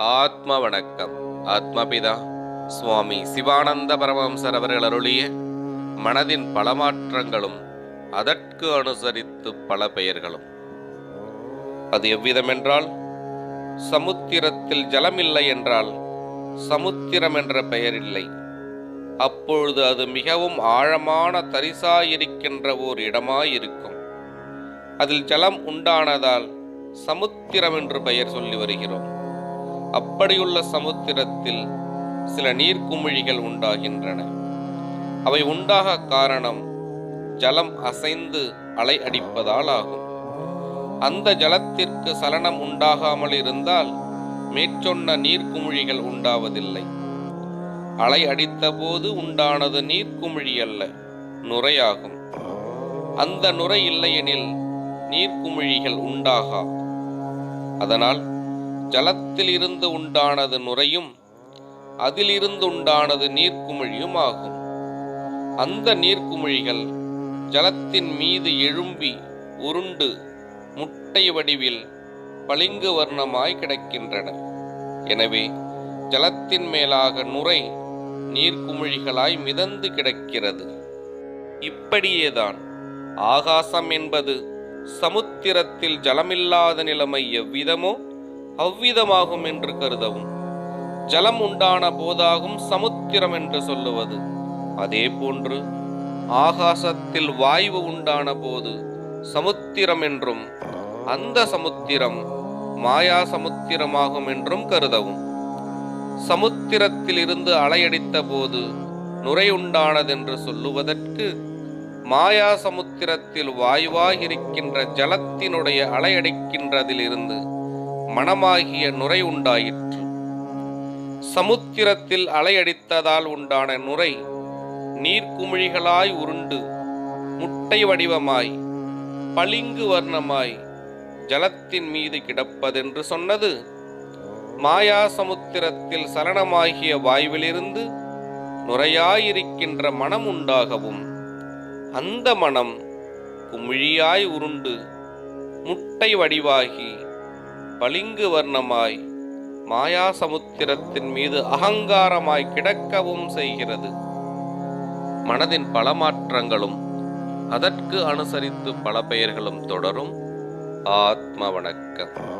ஆத்ம வணக்கம் ஆத்மபிதா. சுவாமி சிவானந்த பரமஹம்சர் அவர்கள் அருளிய மனதின் பல மாற்றங்களும் அதற்கு அனுசரித்து பல பெயர்களும். அது எவ்விதமென்றால் சமுத்திரத்தில் ஜலமில்லை என்றால் சமுத்திரம் என்ற பெயர் இல்லை அப்பொழுது அது மிகவும் ஆழமான தரிசாயிருக்கின்ற ஓர் இடமாயிருக்கும். அதில் ஜலம் உண்டானதால் சமுத்திரம் என்று பெயர் சொல்லி வருகிறோம். அப்படியுள்ள சமுத்திரத்தில் சில நீர்க்குமிழிகள் உண்டாகின்றன. அவை உண்டாக காரணம் ஜலம் அசைந்து அலை அடிப்பதால் ஆகும். அந்த ஜலத்திற்கு சலனம் உண்டாகாமல் இருந்தால் மேற்சொன்ன நீர்க்குமிழிகள் உண்டாவதில்லை. அலை அடித்தபோது உண்டானது நீர்க்குமிழி அல்ல நுரையாகும். அந்த நுரை இல்லையெனில் நீர்க்குமிழிகள் உண்டாகா அதனால் ஜலத்திலிருந்து உண்டானது நுரையும் அதிலிருந்து உண்டானது நீர்க்குமிழியும் ஆகும். அந்த நீர்க்குமிழிகள் ஜலத்தின் மீது எழும்பி உருண்டு முட்டை வடிவில் பளிங்கு வர்ணமாய் கிடக்கின்றன. எனவே ஜலத்தின் மேலாக நுரை நீர்க்குமிழிகளாய் மிதந்து கிடக்கிறது. இப்படியேதான் ஆகாசம் என்பது சமுத்திரத்தில் ஜலமில்லாத நிலைமை எவ்விதமோ அவ்விதமாகும் என்று கருதவும். ஜலம் உண்டான போதாகும் சமுத்திரம் என்று சொல்லுவது. அதே போன்று ஆகாசத்தில் வாயு உண்டான போது சமுத்திரம் என்றும் அந்த சமுத்திரம் மாயா சமுத்திரமாகும் என்றும் கருதவும். சமுத்திரத்தில் இருந்து அலையடித்த போது நுரை உண்டானதென்று சொல்லுவதற்கு மாயா சமுத்திரத்தில் வாயுவாக இருக்கின்ற ஜலத்தினுடைய அலையடிக்கின்றதிலிருந்து மனமாகிய நுரை உண்டாயிற்று. சமுத்திரத்தில் அலையடித்ததால் உண்டான நுரை நீர்க்குமிழிகளாய் உருண்டு முட்டை வடிவமாய் பளிங்கு வர்ணமாய் ஜலத்தின் மீது கிடப்பதென்று சொன்னது. மாயா சமுத்திரத்தில் சலனமாகிய வாயுவிலிருந்து நுரையாயிருக்கின்ற மனம் உண்டாகவும் அந்த மனம் குமிழியாய் உருண்டு முட்டை வடிவாகி பளிங்கு வர்ணமாய் மாயா சமுத்திரத்தின் மீது அகங்காரமாய் கிடக்கவும் செய்கிறது. மனதின் பல மாற்றங்களும் அதற்கு அனுசரித்து பல பெயர்களும் தொடரும். ஆத்ம வணக்கம்.